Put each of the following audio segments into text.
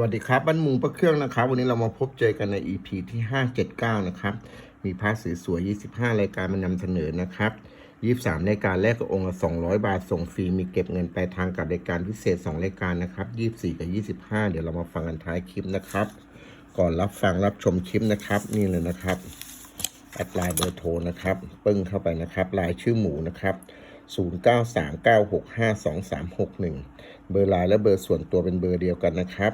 สวัสดีครับบ้านมุงประเครื่องนะครับ วันนี้เรามาพบเจอกันใน EP ที่ 579 นะครับ มีพระสวยๆ25 รายการมานำเสนอนะครับ 23 รายการแรกกับองค์ละ200 บาท ส่งฟรี มีเก็บเงินปลายทางกับรายการพิเศษ 2 รายการนะครับ 24 กับ 25 เดี๋ยวเรามาฟังกันท้ายคลิปนะครับ ก่อนรับฟังรับชมคลิปนะครับ นี่เลยนะครับแอดไลน์เบอร์โทรนะครับ ปึ้งเข้าไปนะครับลายชื่อหมูนะครับ0939652361 เบอร์ไลน์และเบอร์ส่วนตัวเป็นเบอร์เดียวกันนะครับ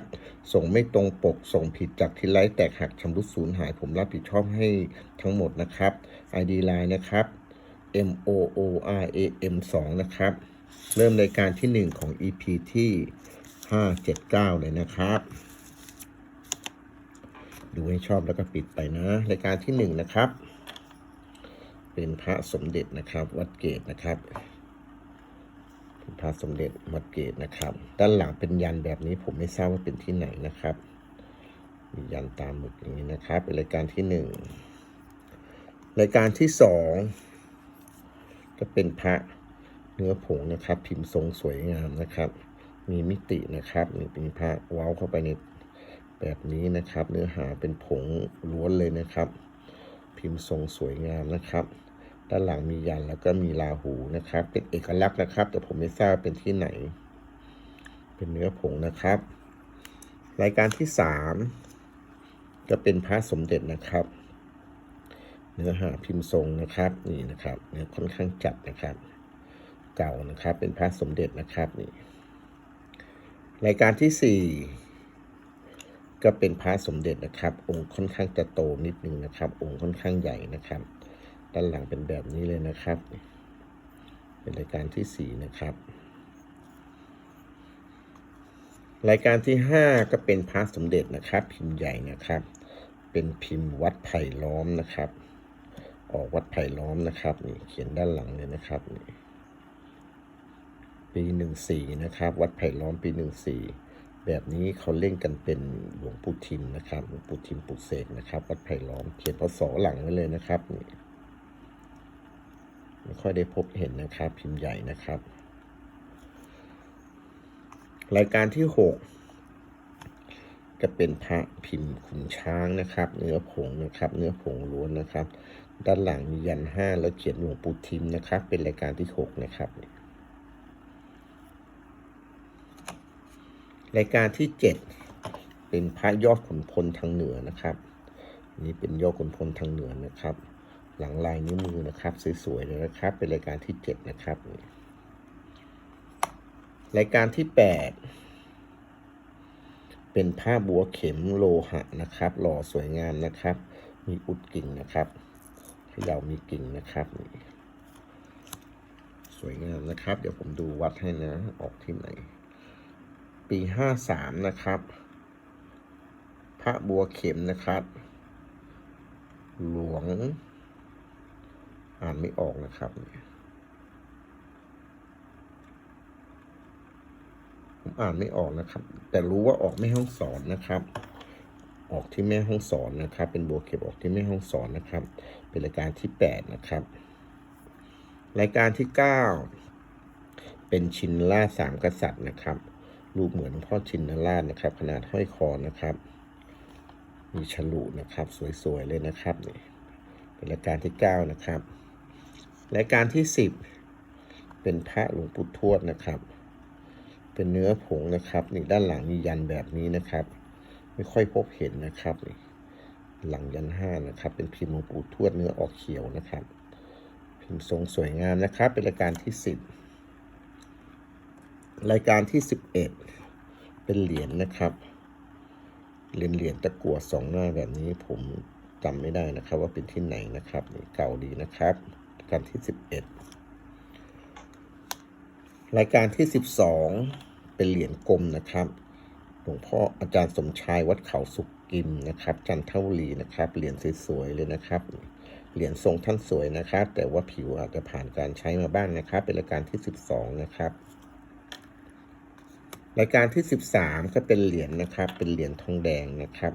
ส่งไม่ตรงปก ส่งผิดจากที่ไลฟ์แตกหักชำรุดสูญหาย ผมรับผิดชอบให้ทั้งหมดนะครับ ID ไลน์นะครับ M O O R A M 2นะครับ เริ่มรายการที่ 1 ของ EP ที่ 579 เลยนะครับ ดูให้ชอบแล้วก็ปิดไปนะรายการที่ 1 นะครับ เป็นพระสมเด็จนะครับ วัดเกตนะครับ พระสมเด็จวัดเกตนะครับ ด้านหลังเป็นยันแบบนี้ผมไม่ทราบว่าเป็นที่ไหนนะครับ มียันตามหมึกอย่างนี้นะครับ เป็นรายการที่หนึ่งรายการที่สองก็เป็นพระเนื้อผงนะครับ พิมพ์ทรงสวยงามนะครับ มีมิตินะครับนี่เป็นพระเว้าเข้าไปในแบบนี้นะครับ เนื้อหาเป็นผงล้วนเลยนะครับ พิมพ์ทรงสวยงามนะครับ ด้านหลังมียันแล้วก็มีราหูนะครับ เป็นเอกลักษณ์นะครับ แต่ผมไม่ทราบเป็นที่ไหน เป็นเนื้อผงนะครับ รายการที่สามก็เป็นพระสมเด็จนะครับ เนื้อหาพิมพ์ทรงนะครับนี่นะครับเนื้อค่อนข้างจัดนะครับ เก่านะครับ เป็นพระสมเด็จนะครับนี่รายการที่สี่ก็เป็นพระสมเด็จนะครับ องค์ค่อนข้างจะโตนิดนึงนะครับ องค์ค่อนข้างใหญ่นะครับ ด้านหลังเป็นแบบนี้เลยนะครับ เป็นรายการที่สี่นะครับ รายการที่ห้าก็เป็นพระสมเด็จนะครับ พิมพ์ใหญ่นะครับ เป็นพิมพ์วัดไผ่ล้อมนะครับ ออกวัดไผ่ล้อมนะครับนี่เขียนด้านหลังเลยนะครับนี่ปีหนึ่งสี่นะครับ วัดไผ่ล้อมปีหนึ่งสี่แบบนี้เขาเล่นกันเป็นหลวงปู่ทิมนะครับหลวงปู่ทิมปลุกเสกนะครับ วัดไผ่ล้อมเขียนพศหลังไว้เลยนะครับนี่ ไม่ค่อยได้พบเห็นนะครับ พิมพ์ใหญ่นะครับ รายการที่หกก็เป็นพระพิมพ์ขุนช้างนะครับ เนื้อผงนะครับ เนื้อผงล้วนนะครับ ด้านหลังมียันห้าแล้วเขียนหลวงปู่ทิมนะครับ เป็นรายการที่หกนะครับ รายการที่เจ็ดเป็นพระยอดขุนพลทางเหนือนะครับนนี่เป็นยอดขุนพลทางเหนือนะครับ หลังลายนิ้วมือนะครับสวยๆเลยนะครับ เป็นรายการที่เจ็ดนะครับ รายการที่แปดเป็นผ้าบัวเข็มโลหะนะครับ หล่อสวยงามนะครับ มีอุดกิ่งนะครับเขย่ามีกิ่งนะครับนี่สวยงามนะครับ เดี๋ยวผมดูวัดให้นะ ออกที่ไหน ปีห้าสามนะครับ พระบัวเข็มนะครับ หลวง อ่านไม่ออกนะครับผมอ่านไม่ออกนะครับ แต่รู้ว่าออกแม่ห้องสอนนะครับ ออกที่แม่ห้องสอนนะครับ เป็นบัวเข็มออกที่แม่ห้องสอนนะครับ เป็นรายการที่แปดนะครับ รายการที่เก้าเป็นชินล่าสามกษัตริย์นะครับ รูปเหมือนพ่อชินราชนะครับ ขนาดห้อยคอนะครับมีฉลุนะครับ สวยๆเลยนะครับนี่เป็นรายการที่เก้านะครับ รายการที่สิบเป็นพระหลวงปู่ทวดนะครับ เป็นเนื้อผงนะครับนี่ด้านหลังมียันแบบนี้นะครับ ไม่ค่อยพบเห็นนะครับหลังยันห้านะครับ เป็นพิมพ์หลวงปู่ทวดเนื้อออกเขียวนะครับ พิมพ์ทรงสวยงามนะครับ เป็นรายการที่สิบรายการที่สิบเอ็ดเป็นเหรียญนะครับเหรียญเหรียญตะกั่วสองหน้าแบบนี้ผมจำไม่ได้นะครับ ว่าเป็นที่ไหนนะครับนี่เก่าดีนะครับ การที่สิบเอ็ดรายการที่สิบสองเป็นเหรียญกลมนะครับหลวงพ่ออาจารย์สมชายวัดเขาสุกกิมนะครับ จันทบุรีนะครับเหรียญสวยๆเลยนะครับเหรียญทรงท่านสวยนะครับ แต่ว่าผิวอาจจะผ่านการใช้มาบ้างนะครับ เป็นรายการที่สิบสองนะครับ รายการที่ 13 ก็เป็นเหรียญนะครับ เป็นเหรียญทองแดงนะครับ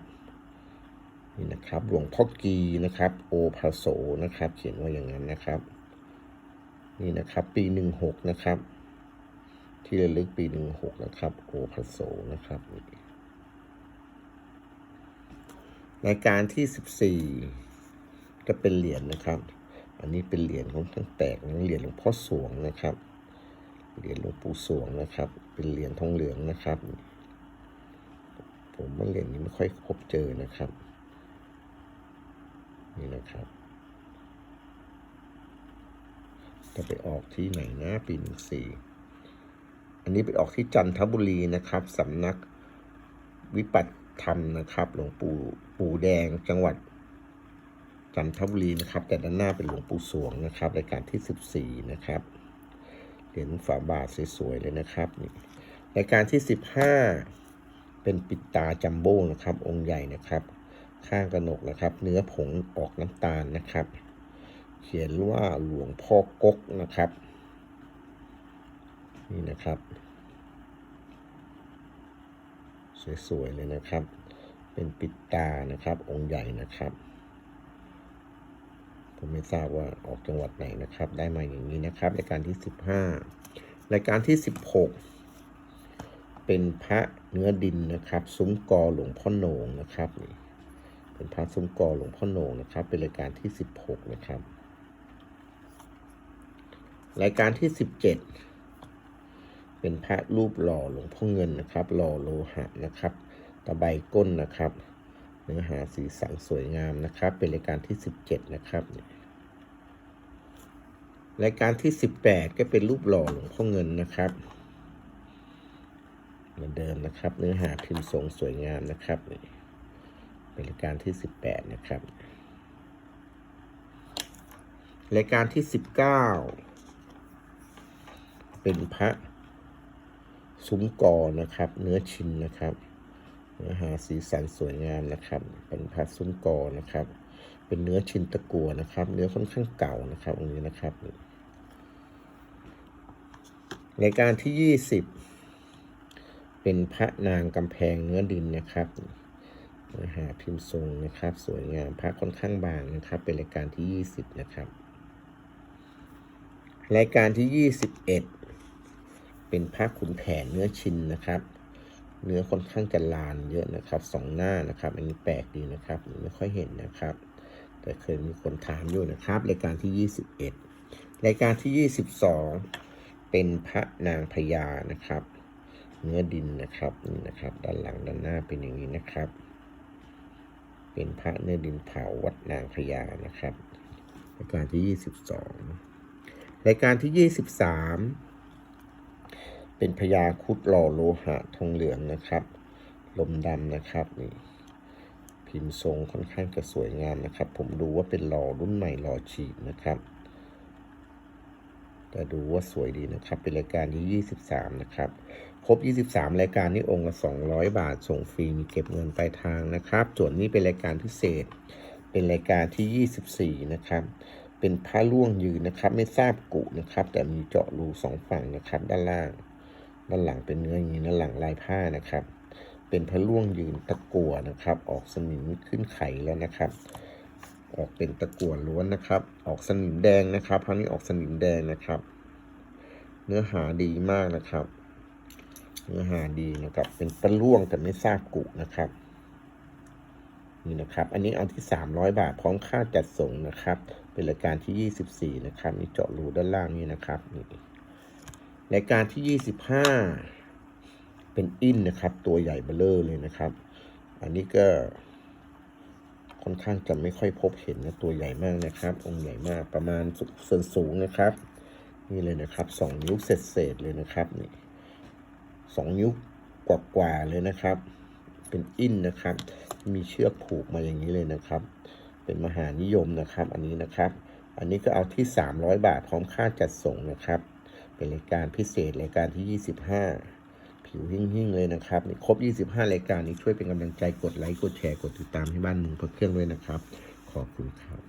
นี่นะครับหลวงพ่อกีนะครับ โอภาโสนะครับ เขียนว่าอย่างนั้นนะครับ นี่นะครับ ปี16นะครับ ที่ระลึกปี16นะครับ โอภาโสนะครับรายการที่สิบสี่ก็เป็นเหรียญนะครับ อันนี้เป็นเหรียญของทั้งแตกเหรียญหลวงพ่อสวงนะครับ เหรียญหลวงปู่สวงนะครับ เป็นเหรียญทองเหลืองนะครับ ผมว่าเหรียญนี้ไม่ค่อยพบเจอนะครับ นี่นะครับ จะไปออกที่ไหนนะปีหนึ่งสี่อันนี้ไปออกที่จันทบุรีนะครับสำนักวิปัสสธรรมนะครับ หลวงปู่ปู่แดงจังหวัดจันทบุรีนะครับ แต่ด้านหน้าเป็นหลวงปู่สวงนะครับรายการที่สิบสี่นะครับเหรียญฝาบาทสวยๆเลยนะครับนี่รายการที่สิบห้าเป็นปิดตาจัมโบ้นะครับ องค์ใหญ่นะครับ ข้างกระหนกนะครับ เนื้อผงออกน้ำตาลนะครับ เขียนว่าหลวงพ่อกกนะครับ นี่นะครับ สวยๆเลยนะครับ เป็นปิดตานะครับ องค์ใหญ่นะครับผมไม่ทราบว่าออกจังหวัดไหนนะครับ ได้มาอย่างนี้นะครับรายการที่สิบห้ารายการที่สิบหกเป็นพระเนื้อดินนะครับ ซุ้มกอหลวงพ่อโหนงนะครับนี่ เป็นพระซุ้มกอหลวงพ่อโหนงนะครับ เป็นรายการที่สิบหกนะครับ รายการที่สิบเจ็ดเป็นพระรูปหล่อหลวงพ่อเงินนะครับ หล่อโลหะนะครับ ตะไบก้นนะครับ เนื้อหาสีสันสวยงามนะครับ เป็นรายการที่ 17 นะครับรายการที่ 18 ก็เป็นรูปหล่อหลวงพ่อเงินนะครับเหมือนเดิมนะครับ เนื้อหาพิมพ์ทรงสวยงามนะครับนี่ เป็นรายการที่ 18 นะครับ รายการที่ 19 เป็นพระซุ้มกอนะครับ เนื้อชินนะครับ เนื้อหาสีสันสวยงามนะครับ เป็นพระซุ้มกอนะครับ เป็นเนื้อชินตะกัวนะครับ เนื้อค่อนข้างเก่านะครับตรงนี้นะครับ รายการที่ยี่สิบเป็นพระนางกำแพงเนื้อดินนะครับ นื้อหาพิมพ์ทรงนะครับ สวยงามพระค่อนข้างบางนะครับ เป็นรายการที่ยี่สิบนะครับ รายการที่ยี่สิบเอ็ดเป็นผ้าขุนแผนเนื้อชินนะครับ เนื้อค่อนข้างจะลานเยอะนะครับสองหน้านะครับ อันนี้แปลกดีนะครับไม่ค่อยเห็นนะครับ แต่เคยมีคนถามอยู่นะครับรายการที่ 21 รายการที่ 22 เป็นพระนางพญานะครับเนื้อดินนะครับนี่นะครับ ด้านหลังด้านหน้าเป็นอย่างนี้นะครับ เป็นพระเนื้อดินเผาวัดนางพญานะครับรายการที่ 22 รายการที่ 23 เป็นพญาคุดหล่อโลหะทองเหลืองนะครับ ลมดำนะครับนี่พิมพ์ทรงค่อนข้างจะสวยงามนะครับ ผมดูว่าเป็นหล่อรุ่นใหม่หล่อฉีดนะครับ แต่ดูว่าสวยดีนะครับ เป็นรายการที่ 23 นะครับ ครบ 23 รายการนี้องค์ละ 200 บาท ส่งฟรี มีเก็บเงินปลายทางนะครับ ส่วนนี้เป็นรายการพิเศษ เป็นรายการที่ 24 นะครับ เป็นพระล่วงยืนนะครับ ไม่ทราบกุนะครับ แต่มีเจาะรูสองฝั่งนะครับ ด้านล่าง ด้านหลังเป็นเนื้ออย่างนี้ด้านหลังลายผ้านะครับ เป็นพระล่วงยืนตะกัวนะครับ ออกสนิมขึ้นไขแล้วนะครับ ออกเป็นตะกัวล้วนนะครับ ออกสนิมแดงนะครับพระนี้ออกสนิมแดงนะครับ เนื้อหาดีมากนะครับ เนื้อหาดีนะครับ เป็นพระล่วงแต่ไม่ทราบกุนะครับ นี่นะครับ อันนี้เอาที่ 300 บาทพร้อมค่าจัดส่งนะครับ เป็นรายการที่ 24 นะครับมีเจาะรูด้านล่างนี่นะครับนี่รายการที่ 25 เป็นอินนะครับ ตัวใหญ่เบ้อร่อเลยนะครับ อันนี้ก็ค่อนข้างจะไม่ค่อยพบเห็นนะตัวใหญ่มากนะครับ องค์ใหญ่มากประมาณส่วนสูงนะครับ นี่เลยนะครับสองนิ้วเศษเศษเลยนะครับนี่ สองนิ้วกว่าๆเลยนะครับ เป็นอินนะครับ มีเชือกผูกมาอย่างนี้เลยนะครับ เป็นมหานิยมนะครับ อันนี้นะครับ อันนี้ก็เอาที่ 300 บาทพร้อมค่าจัดส่งนะครับ เป็นรายการพิเศษรายการที่ 25 ผิวหิ่งๆเลยนะครับนี่ครบ 25 รายการนี้ช่วยเป็นกำลังใจกดไลค์กดแชร์กดติดตามให้บ้านหนึ่งพระเครื่องด้วยนะครับ ขอบคุณครับ